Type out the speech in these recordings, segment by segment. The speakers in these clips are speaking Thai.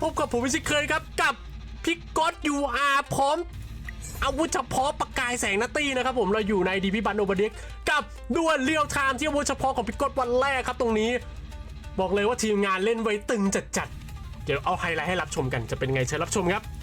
พบกับผมวิชิเคยครับ กับพิกกอตยูอาร์พร้อม อาวุธเฉพาะประกายแสงนัตตี้นะครับผมเราอยู่ในดีพิบันโอเบดิกกับดวลเรียวไทม์ที่อาวุธเฉพาะของพิกกอตวันแรกครับตรงนี้ บอกเลยว่าทีมงานเล่นไว้ตึงจัดๆเดี๋ยวเอาไฮไลท์ให้รับชมกันจะเป็นไงเชิญรับชมครับ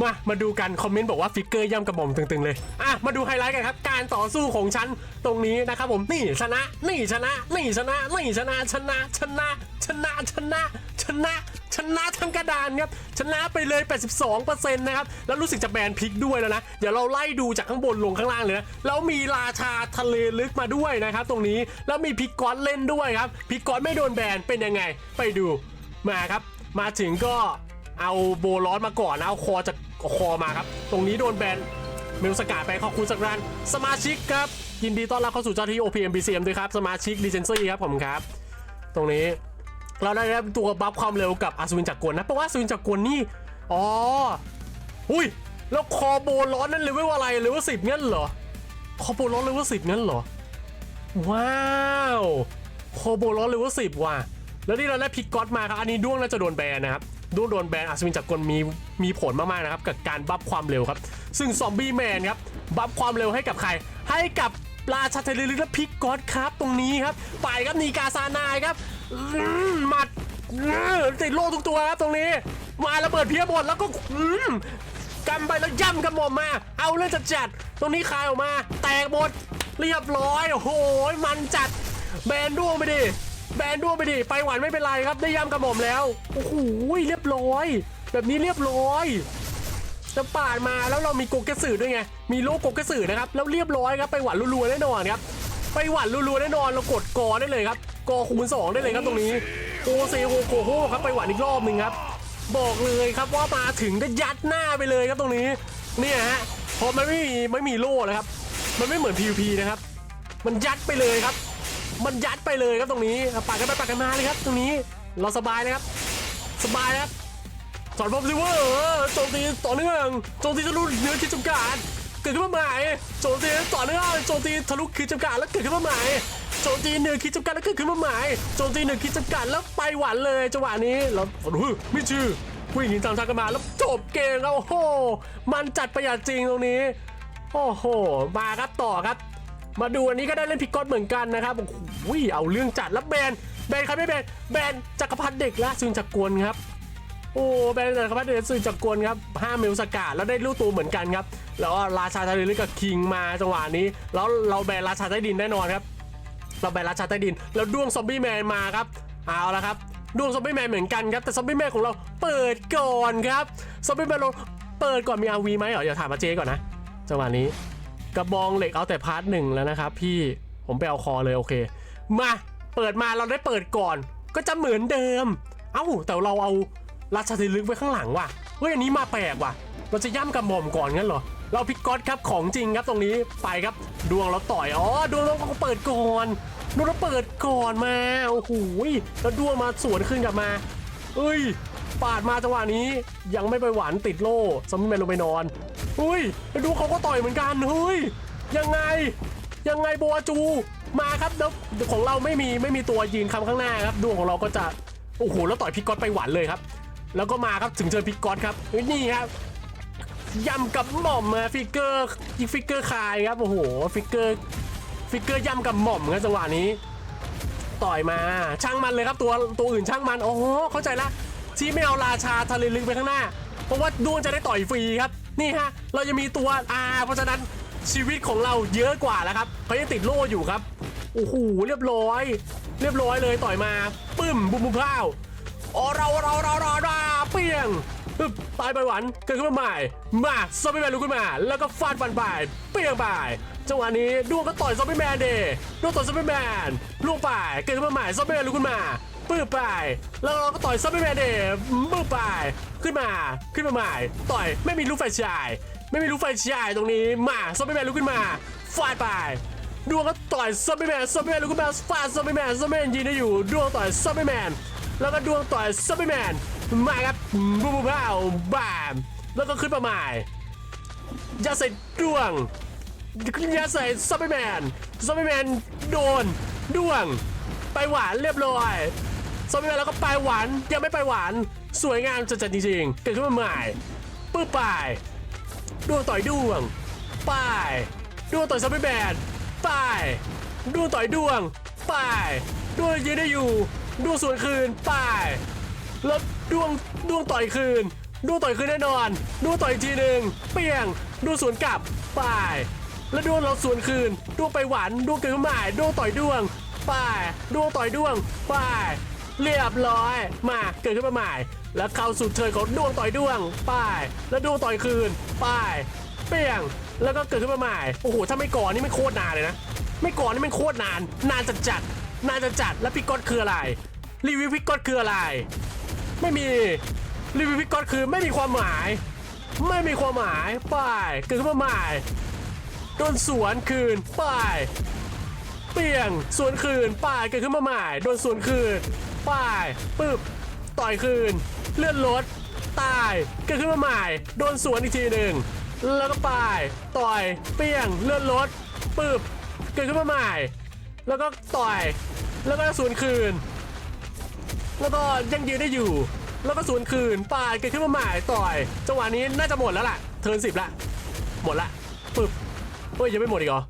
มา มาดูกันคอมเมนต์บอกว่าฟิกเกอร์ย่ำกระหม่อมตึงๆเลย อะ มาดูไฮไลท์กันครับ การต่อสู้ของฉันตรงนี้นะครับผม นี่ชนะ นี่ชนะ นี่ชนะ นี่ชนะ ชนะ ชนะ ชนะ ชนะ ชนะชนะทั้งกระดานครับชนะไปเลย 82%นะครับ แล้วรู้สึกจะแบนพิกด้วยแล้วนะ เดี๋ยวเราไล่ดูจากข้างบนลงข้างล่างเลยนะ แล้วมีราชาทะเลลึกมาด้วยนะครับ ตรงนี้ แล้วมีพิกกอนเล่นด้วยครับ พิกกอนไม่โดนแบนเป็นยังไง ไปดู มาครับ มาถึงก็ เอาโบลอสมาก่อนนะเอาคอจากคอมาครับ ตรงนี้โดนแบนเมลสกาไปขอบคุณสักรันสมาชิกครับ ยินดีต้อนรับเข้าสู่เจ้าที่ OPM BCM ด้วยครับ สมาชิก l ีเจนซี่ครับผมครับ ตรงนี้เราได้รับตัวบัฟความเร็วกับอัศวินจักกลนะเพราะว่าอัศวินจักกลนี่อ๋ออุ้ยแล้วคอโบลอสนั่นเลเวลอะไรเลเวลสิบงั้นเหรอคอโบลอสเลเวลสิบงั้นเหรอว้าวโคโบลอสเลเวลสิบว่ะแล้วที่เราได้พิกก๊อตมาครับอันนี้ด้วงน่าจะโดนแบนนะครับ ด้วงโดนแบนอัศวินจักรกลมีมีผลมากๆนะครับกับการบัฟความเร็วครับ ซึ่งซอมบี้แมนครับบัฟความเร็วให้กับใคร ให้กับราชาเทเลลิและพิกกอตครับตรงนี้ครับไปครับนีกาซานายครับมหมัดติดโล่ทุกตัวครับตรงนี้ มาระเบิดเพียบหมดแล้วก็อืมกำไปแล้วย่ำกระหม่อมมา เอาเรื่องจัดจัดตรงนี้คายออกมา แตกหมด เรียบร้อยโอ้โหมันจัดแบนด้วงไปดิ แบนด้วงไปดิไปหวานไม่เป็นไรครับได้ย่ำกระหม่อมแล้วโอ้โหเรียบร้อย แบบนี้เรียบร้อยจะปาดมาแล้วเรามีโกกเกสือด้วยไงมีโลโกกเกสือนะครับแล้วเรียบร้อยครับไปหวานรัวๆแน่นอนครับไปหวานรัวๆแน่นอนเรากดกอได้เลยครับกอคูณสองได้เลยครับตรงนี้โอเซโฮโคโฮครับไปหวานอีกรอบหนึ่งครับบอกเลยครับว่ามาถึงก็ยัดหน้าไปเลยครับตรงนี้เนี่ยฮะพอมันไม่มีไม่มีโล่แล้วครับ มันไม่เหมือน PVP นะครับ มันยัดไปเลยครับ มันยัดไปเลยครับตรงนี้ปาดกันไปปาดกันมาเลยครับ ตรงนี้เราสบายนะครับ สบายนะครับสอนบอมซิเวอร์โจมตีต่อเนื่องโจมตีทะลุเนื้อขีดจำกัดเกิดขึ้นมาใหม่โจมตีต่อเนื่องโจมตีทะลุขีดจำกัดแล้วเกิดขึ้นมาใหม่โจมตีเหนือขีดจำกัดแล้วเกิดขึ้นมาใหม่โจมตีเหนือขีดจำกัดแล้วไปหวานเลยจังหวะนี้แล้วโอ้โหไม่ชื่อวิ่งหนีตามทางกันมาแล้วจบเกมครับโอ้โหมันจัดประหยัดจริงตรงนี้ โอ้โห มาครับต่อครับ มาดูอันนี้ก็ได้เล่นพิกกอตเหมือนกันนะครับโอ้โหเอาเรื่องจัดแล้วแบนแบนใครไม่แบนแบนจักรพันเด็กละซึ่งจักรกลครับโอ้แบนแต่ครับเดนสื่อจักรกลครับ5เมลสกาดแล้วได้ลูกตัวเหมือนกันครับแล้วราชาทะเลลึกกับคิงมาจังหวะนี้ แล้วเราแบนราชาใต้ดินแน่นอนครับ เราแบนราชาใต้ดิน แล้วด้วงซอมบี้แมนมาครับเอาละครับด้วงซอมบี้แมนเหมือนกันครับแต่ซอมบี้แมนของเราเปิดก่อนครับซอมบี้แมนเราเปิดก่อนมีอาวีไหมเหรออย่าถามมาเจก่อนนะจังหวะนี้ กระบองเหล็กเอาแต่พาร์ทหนึ่งแล้วนะครับพี่ผมไปเอาคอเลยโอเค มาเปิดมาเราได้เปิดก่อน ก็จะเหมือนเดิม เอ้าแต่เราเอาราชาเทลึกไว้ข้างหลังว่ะเฮ้ยอันนี้มาแปลกว่ะ เราจะย่ำกระหม่อมก่อนงั้นเหรอเราพิกก๊อตครับของจริงครับตรงนี้ไปครับดวงเราต่อยอ๋อดวงเราก็เปิดก่อนดวงเราเปิดก่อนมาโอ้โหแล้วดวงมาสวนขึ้นกลับมาเฮ้ยปาดมาจังหวะนี้ยังไม่ไปหวานติดโล่ซอมบี้แมนลงไปนอน เฮ้ยแล้วดูเขาก็ต่อยเหมือนกันเฮ้ยยังไง ยังไงบอาจูมาครับแล้วของเราไม่มีไม่มีตัวยืนคำข้างหน้าครับดวงของเราก็จะโอ้โหแล้วต่อยพิกกอตไปหวานเลยครับ แล้วก็มาครับถึงเจอพิกกอตครับนี่ครับยำกับหม่อมมาฟิกเกอร์อีฟิกเกอร์คายครับโอ้โหฟิกเกอร์ฟิกเกอร์ยำกับหม่อมครับจังหวะนี้ ต่อยมาช่างมันเลยครับตัวตัวอื่นช่างมันโอ้โหเข้าใจละที่ไม่เอาราชาทะเลลึกไปข้างหน้า เพราะว่าด้วงจะได้ต่อยฟรีครับ นี่ฮะ เราจะมีตัวอาเพราะฉะนั้นชีวิตของเราเยอะกว่าแล้วครับเขายังติดโล่อยู่ครับ โอ้โห เรียบร้อย เรียบร้อยเลยต่อยมาปึ้มบุมบุมพร้าวอ๋อเราเราเราเราเราเปียงปึ๊บตายไปหวันเกิดขึ้นมาใหม่ มาซอมบี้แมนลุกขึ้นมา แล้วก็ฟาดฟันไปเปียงไปจังหวะนี้ด้วงก็ต่อยซอมบี้แมนเดด้วงต่อยซอมบี้แมนลูกไปเกิดขึ้นมาใหม่ซอมบี้แมนลุกขึ้นมา ปื้บไป แล้วเราก็ต่อยซับเปอร์แมนเดย์ปื้ไป ขึ้นมา ขึ้นมาใหม่ ต่อย ไม่มีลูกไฟฉาย ไม่มีลูกไฟฉายตรงนี้ มาซอมบี้แมนลุกขึ้นมา ฟาดไป ดวงก็ต่อยซอมบี้แมนซอมบี้แมนลุกขึ้นมาฟาดซอมบี้แมนซอมบี้แมนยืนได้อยู่ ดวงต่อยซอมบี้แมน แล้วก็ดวงต่อยซอมบี้แมน มาครับบูบูบ้าวบามแล้วก็ขึ้นมาใหม่ยัดใส่ดวงยัดใส่ซอมบี้แมนซอมบี้แมนโดน ดวง ไปหวานเรียบร้อย ซอมบี้แมนแล้วก็ไปหวานยังไม่ไปหวานสวยงามจัดๆจริงๆเกิดขึ้นมาใหม่ปื้บไปดวงต่อยดวงป้ายดวงต่อยซับเปอร์แบนป้ายดวงต่อยดวงป้ายดวงยืนได้อยู่ดวงสวนคืนป้ายแล้วดวงดวงต่อยคืนดวงต่อยคืนแน่นอนดวงต่อยทีหนึ่งเปียงดวงสวนกลับป้ายแล้วดวงเราสวนคืนดวงไปหวานดวงเกิดขึ้นมาใหม่ดวงต่อยดวงป้ายดวงต่อยดวงป้าย เรียบร้อย มาเกิดขึ้นมาใหม่ แล้วเข้าสู่เทิร์นของดวงต่อยดวงป้าย แล้วดวงต่อยคืนป้าย เปี้ยง แล้วก็เกิดขึ้นมาใหม่ โอ้โห ถ้าไม่ก่อนนี่ไม่โคตรนานเลยนะ ไม่ก่อนนี่ไมันโคตรนาน นานจัดจัด นานจัดจัด แล้วพิกกอตคืออะไร รีวิวพิกกอตคืออะไร ไม่มี รีวิวพิกกอตคือไม่มีความหมาย ไม่มีความหมายป้ายเกิดขึ้นมาใหม่โดนสวนคืนป้ายเปลี่ยงสวนคืนป้ายเกิดขึ้นมาใหม่โดนสวนคืน ป้ายปึ๊บต่อยคืน เลื่อนรถตายเกิดขึ้นมาใหม่โดนสวนอีกทีหนึ่งแล้วก็ป้ายต่อยเปลี่ยงเลื่อนรถปึ๊บเกิดขึ้นมาใหม่ แล้วก็ต่อยแล้วก็สวนคืน แล้วก็ยังยืนได้อยู่ แล้วก็สวนคืนป้ายเกิดขึ้นมาใหม่ต่อยจังหวะนี้น่าจะหมดแล้วล่ะเทิร์นสิบละหมดละปึ๊บเฮ้ยยังไม่หมดอีกเหรอ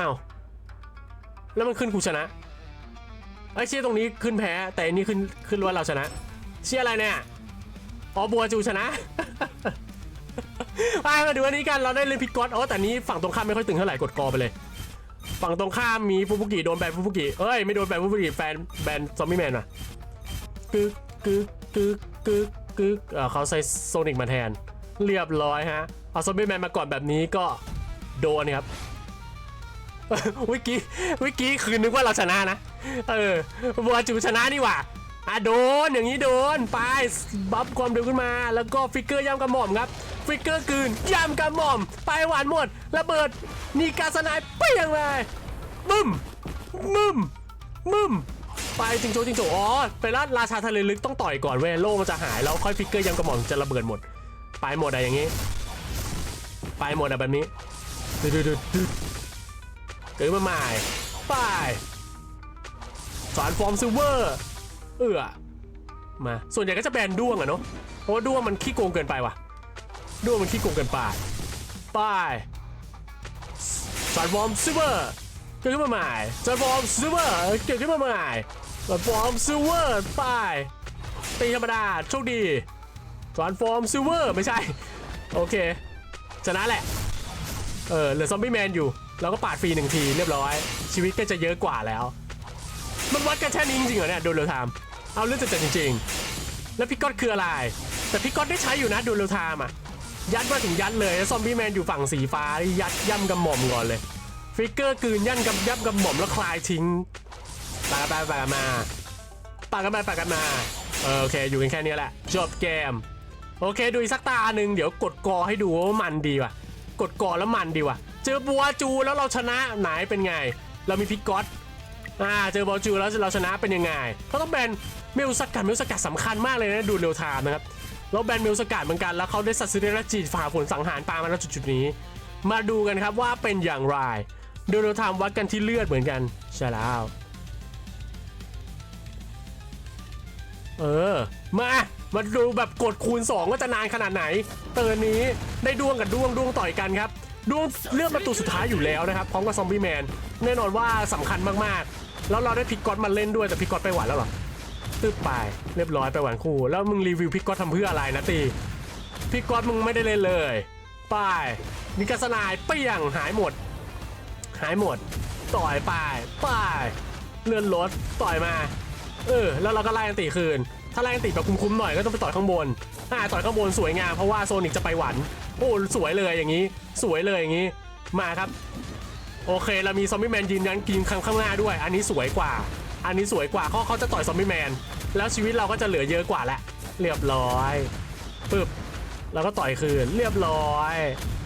อ้าวแล้วมันขึ้นกูชนะ ไอ้ยเชี่ยตรงนี้ขึ้นแพ้ แต่อันนี้ขึ้นขึ้นว่าเราชนะ เชี่ยอะไรเนี่ยอ๋อบัวจูชนะไปมาดูอันนี้กันเราได้เลยพิกกอตอ๋อแต่นี้ฝั่งตรงข้ามไม่ค่อยตึงเท่าไหร่กดกอไปเลย ฝั่งตรงข้ามมีฟูบุกิโดนแบนฟูบุกิเอ้ยไม่โดนแบนฟูบุกิแฟนแบนซอมบี้แมนว่ะกึกกึกกึกกึกกึกเออเขาใส่โซนิกมาแทน เรียบร้อยฮะเอาซอมบี้แมนมาก่อนแบบนี้ก็โดนครับวิกกี้วิกกี้คือนึกว่าเราชนะนะ เออบัวจูชนะนี่หว่าอะโดนอย่างนี้โดนไปบัฟความเร็วขึ้นมา แล้วก็ฟิกเกอร์ย่ำกระหม่อมครับ ฟิกเกอร์กืนย่ำกระหม่อม ไปหวานหมดระเบิดมีการสนายเปี้ยงเลยบึ้มบึ้มบึ้มไปจริงโจจริงโจอ๋อไปลาดราชาทะเลลึกต้องต่อยก่อนเวโล่มันจะหายแล้วค่อยฟิกเกอร์ย่ำกระหม่อมจะระเบิดหมด ไปหมดอะไรอย่างนี้ ไปหมดอะแบบนี้ดึดดึดดึดดึดเกิดมาใหม่ไป สารฟอร์มซิลเวอร์เอือมา ส่วนใหญ่ก็จะแบนด้วงอะเนาะเพราะว่าด้วงมันขี้โกงเกินไปว่ะ ด้วงมันขี้โกงเกินไปป้ายสารฟอร์มซิลเวอร์เกิดขึ้นมาใหม่สารฟอร์มซิลเวอร์เกิดขึ้นมาใหม่สารฟอร์มซิลเวอร์ป้ายตีธรรมดาโชคดีสารฟอร์มซิลเวอร์ไม่ใช่ โอเคชนะแหละเออเหลือซอมบี้แมนอยู่เราก็ปาดฟรีหนึ่งทีเรียบร้อย ชีวิตก็จะเยอะกว่าแล้ว มันวัดกันแค่นี้จริงๆเหรอเนี่ยดูเร็วไทม์เอาเรื่องจัดๆจริง ๆ แล้วพี่ก๊อตคืออะไร แต่พี่ก๊อตได้ใช้อยู่นะดูเร็วไทม์อะยัดมาถึงยัดเลยแล้วซอมบี้แมนอยู่ฝั่งสีฟ้ายัดย่ำกระหม่อมก่อนเลยฟิกเกอร์กืนยันกับย่ำกระหม่อมแล้วคลายทิ้งปากันไปปากันมาปากันไปปากันมาเออโอเคอยู่กันแค่นี้แหละจบเกมโอเคดูอีกสักตาหนึ่งเดี๋ยวกดกอให้ดูว่ามันดีว่ะ กดกอแล้วมันดีว่ะ เจอบัวจูแล้วเราชนะไหนเป็นไง เรามีพิกก๊อต อ่าเจอบัวจูแล้วเราชนะเป็นยังไงเขาต้องแบนเมลสกัดเมลสกัดสำคัญมากเลยนะดูเร็วไทม์นะครับเราแบนเมลสกัดเหมือนกันแล้วเขาได้สัตว์ซื้อจีฝ่าฝนสังหารปลามาแล้วจุดๆนี้ มาดูกันครับว่าเป็นอย่างไรดูเร็วไทม์วัดกันที่เลือดเหมือนกันใช่แล้วเออมามาดูแบบกดคูณ 2 ว่าจะนานขนาดไหน เตือนนี้ได้ดวงกับดวงดวงต่อยกันครับดวงเลือกประตูสุดท้ายอยู่แล้วนะครับพร้อมกับซอมบี้แมนแน่นอนว่าสำคัญมากๆ แล้วเราได้พิกกอตมาเล่นด้วยแต่พิกกอตไปหวานแล้วเหรอตึ๊บไปเรียบร้อยไปหวานคู่ แล้วมึงรีวิวพิกกอตทำเพื่ออะไรนะตีพิกกอตมึงไม่ได้เล่นเลยไป้ายนิกาสนายเปี้ยงหายหมด หายหมด ต่อยไปป้ายเลื่อนรถต่อยมา เออ แล้วเราก็ไล่อันติคืน ถ้าไล่อันติแบบคุ้มๆหน่อยก็ต้องไปต่อยข้างบนอ่าต่อยข้างบนสวยงามเพราะว่าโซนิกจะไปหวันโอ้สวยเลยอย่างนี้ สวยเลยอย่างนี้ มาครับ โอเคเรามีซอมบี้แมนยืนยันกินข้างข้างหน้าด้วย อันนี้สวยกว่า อันนี้สวยกว่าเขาเขาจะต่อยซอมบี้แมนแล้วชีวิตเราก็จะเหลือเยอะกว่าแหละเรียบร้อยปึ๊บแล้วก็ต่อยคืนเรียบร้อย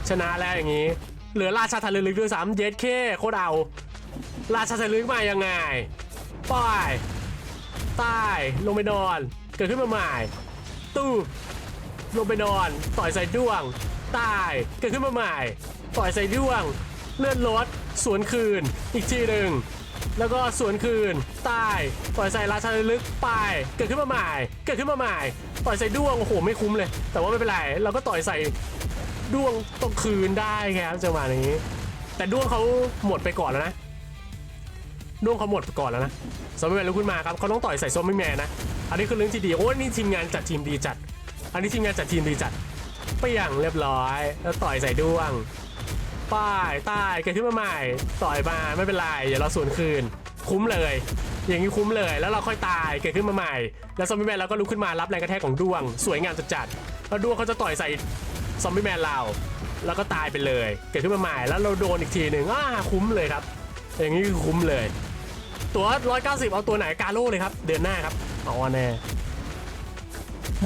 ชนะแล้วอย่างนี้ เหลือราชาทะเลลึกด้วยซ้ำเย็ดเคโคตรเอา ราชาทะเลลึกมายังไงป้ายใต้ลงไปนอน เกิดขึ้นมาใหม่ตู้ลงไปนอน ต่อยใส่ด้วงใต้เกิดขึ้นมาใหม่ ต่อยใส่ด้วง เลื่อนรถ สวนคืน อีกทีหนึ่งแล้วก็สวนคืนใต้ต่อยใส่ราชาลึกไป เกิดขึ้นมาใหม่ เกิดขึ้นมาใหม่ต่อยใส่ด้วง โอ้โห ไม่คุ้มเลย แต่ว่าไม่เป็นไร เราก็ต่อยใส่ด้วงต้องคืนได้ครับจังหวะนี้ แต่ด้วงเขาหมดไปก่อนแล้วนะ ด้วงเขาหมดไปก่อนแล้วนะซอมบี้แมนลุกขึ้นมาครับเขาต้องต่อยใส่ซอมบี้แมนนะ อันนี้คือเรื่องที่ดี โอ้นี่ทีมงานจัดทีมดีจัด อันนี้ทีมงานจัดทีมดีจัดเปี้ยงเรียบร้อย แล้วต่อยใส่ด้วง ป้ายใต้เกิดขึ้นมาใหม่ ต่อยมาไม่เป็นไรเดี๋ยวเราสวนคืน คุ้มเลย อย่างนี้คุ้มเลยแล้วเราค่อยตายเกิดขึ้นมาใหม่ แล้วซอมบี้แมนเราก็ลุกขึ้นมารับแรงกระแทกของด้วง สวยงามจัดๆแล้วด้วงเขาจะต่อยใส่ซอมบี้แมนเราแล้วก็ตายไปเลย เกิดขึ้นมาใหม่แล้วเราโดนอีกทีหนึ่งอ่าคุ้มเลยครับ อย่างนี้คือคุ้มเลย ตัว 190 เอาตัวไหนกาโร่เลยครับ เดือนหน้าครับเอาแน่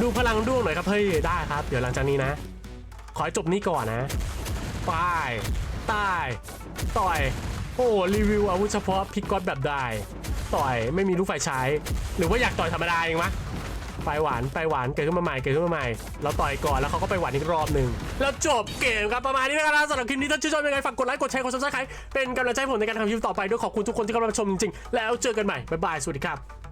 ดูพลังด้วงหน่อยครับเฮ้ยได้ครับ เดี๋ยวหลังจากนี้นะ ขอจบนี้ก่อนนะ ปายใต้ต่อย โอ้รีวิวอาวุธเฉพาะพิกก๊อตแบบได้ ต่อยไม่มีลูกไฟใช้ หรือว่าอยากต่อยธรรมดาเองมะไปหวานไปหวานเกิดขึ้นมาใหม่เกิดขึ้นมาใหม่ เราต่อยก่อนแล้วเขาก็ไปหวานอีกรอบหนึ่งแล้วจบเกมครับประมาณนี้นะครับสำหรับคลิปนี้ถ้าชื่นชอบยังไงฝากกดไลค์กดแชร์กดซับสไครต์เป็นกำลังใจผมในการทำคลิปต่อไปด้วยขอบคุณทุกคนที่เข้ามาชมจริงๆแล้วเจอกันใหม่บ๊ายบายสวัสดีครับ